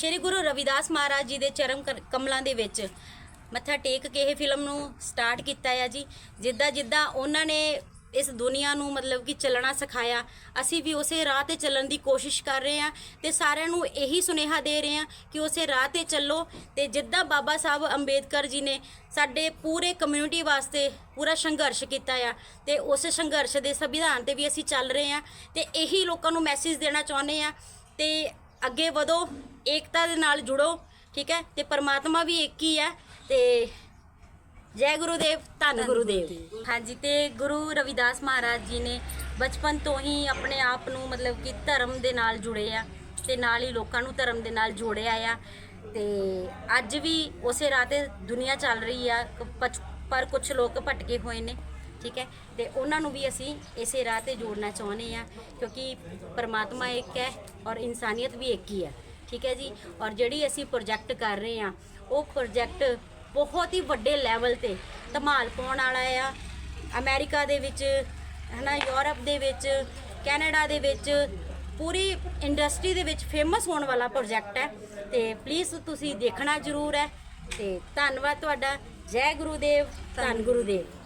ਸ਼੍ਰੀ ਗੁਰੂ ਰਵਿਦਾਸ ਮਹਾਰਾਜ ਜੀ ਦੇ ਚਰਮ ਕਰ- ਕਮਲਾਂ ਦੇ ਵਿੱਚ ਮੱਥਾ ਟੇਕ ਕੇ ਇਹ ਫਿਲਮ ਨੂੰ ਸਟਾਰਟ ਕੀਤਾ ਹੈ ਜੀ। ਜਿੱਦਾਂ ਜਿੱਦਾਂ ਉਹਨਾਂ ਨੇ ਇਸ ਦੁਨੀਆ ਨੂੰ ਮਤਲਬ ਕਿ ਚੱਲਣਾ ਸਿਖਾਇਆ, ਅਸੀਂ ਵੀ ਉਸੇ ਰਾਹ ਤੇ ਚੱਲਣ ਦੀ ਕੋਸ਼ਿਸ਼ ਕਰ ਰਹੇ ਹਾਂ ਤੇ ਸਾਰਿਆਂ ਨੂੰ ਇਹੀ ਸੁਨੇਹਾ ਦੇ ਰਹੇ ਹਾਂ ਕਿ ਉਸੇ ਰਾਹ ਤੇ ਚੱਲੋ ਤੇ ਜਿੱਦਾਂ ਬਾਬਾ ਸਾਹਿਬ ਅੰਬੇਦਕਰ ਜੀ ਨੇ ਸਾਡੇ ਪੂਰੇ ਕਮਿਊਨਿਟੀ ਵਾਸਤੇ ਪੂਰਾ ਸੰਘਰਸ਼ ਕੀਤਾ ਆ ਤੇ ਉਸ ਸੰਘਰਸ਼ ਦੇ ਸੰਵਿਧਾਨ ਤੇ ਵੀ ਅਸੀਂ ਚੱਲ ਰਹੇ ਹਾਂ ਤੇ ਇਹੀ ਲੋਕਾਂ ਨੂੰ ਮੈਸੇਜ ਦੇਣਾ ਚਾਹੁੰਦੇ ਆ ਤੇ ਅੱਗੇ ਵਧੋ ਏਕਤਾ ਦੇ ਨਾਲ ਜੁੜੋ ਠੀਕ ਹੈ? ਤੇ ਪਰਮਾਤਮਾ ਵੀ ਇੱਕ ਹੀ ਹੈ ਤੇ ਜੈ ਗੁਰੂਦੇਵ ਧੰਨ ਗੁਰੂਦੇਵ। ਹਾਂਜੀ ਤੇ ਗੁਰੂ ਰਵਿਦਾਸ ਮਹਾਰਾਜ ਜੀ ਨੇ ਬਚਪਨ ਤੋਂ ਹੀ ਆਪਣੇ ਆਪ ਨੂੰ ਮਤਲਬ ਕਿ ਧਰਮ ਦੇ ਨਾਲ ਜੁੜੇ ਆ ਤੇ ਨਾਲ ਹੀ ਲੋਕਾਂ ਨੂੰ ਧਰਮ ਦੇ ਨਾਲ ਜੋੜਿਆ ਆ ਤੇ ਅੱਜ ਵੀ ਉਸੇ ਰਾਹ ਤੇ ਦੁਨੀਆ ਚੱਲ ਰਹੀ ਆ ਪਰ ਕੁਝ ਲੋਕ ਭਟਕੇ ਹੋਏ ਨੇ। ਠੀਕ ਹੈ? ਤੇ ਉਹਨਾਂ ਨੂੰ ਵੀ ਅਸੀਂ ਇਸੇ ਰਾਹ ਤੇ ਜੋੜਨਾ ਚਾਹੁੰਦੇ ਆ ਕਿਉਂਕਿ ਪਰਮਾਤਮਾ ਇੱਕ ਹੈ ਔਰ ਇਨਸਾਨੀਅਤ ਵੀ ਇੱਕ ਹੀ ਹੈ। ਠੀਕ ਹੈ ਜੀ? ਔਰ ਜਿਹੜੀ ਅਸੀਂ ਪ੍ਰੋਜੈਕਟ ਕਰ ਰਹੇ ਆ ਉਹ ਪ੍ਰੋਜੈਕਟ ਬਹੁਤ ਹੀ ਵੱਡੇ ਲੈਵਲ ਤੇ ਧਮਾਲ ਪਾਉਣ ਵਾਲਾ ਆ। ਅਮਰੀਕਾ ਦੇ ਵਿੱਚ, ਹਨਾ, ਯੂਰਪ ਦੇ ਵਿੱਚ, ਕੈਨੇਡਾ ਦੇ ਵਿੱਚ, ਪੂਰੀ ਇੰਡਸਟਰੀ ਦੇ ਵਿੱਚ ਫੇਮਸ ਹੋਣ ਵਾਲਾ ਪ੍ਰੋਜੈਕਟ ਹੈ। ਤੇ ਪਲੀਜ਼ ਤੁਸੀਂ ਦੇਖਣਾ ਜ਼ਰੂਰ ਹੈ। ਤੇ ਧੰਨਵਾਦ ਤੁਹਾਡਾ। ਜੈ ਗੁਰੂਦੇਵ। ਧੰਨ ਗੁਰੂਦੇਵ।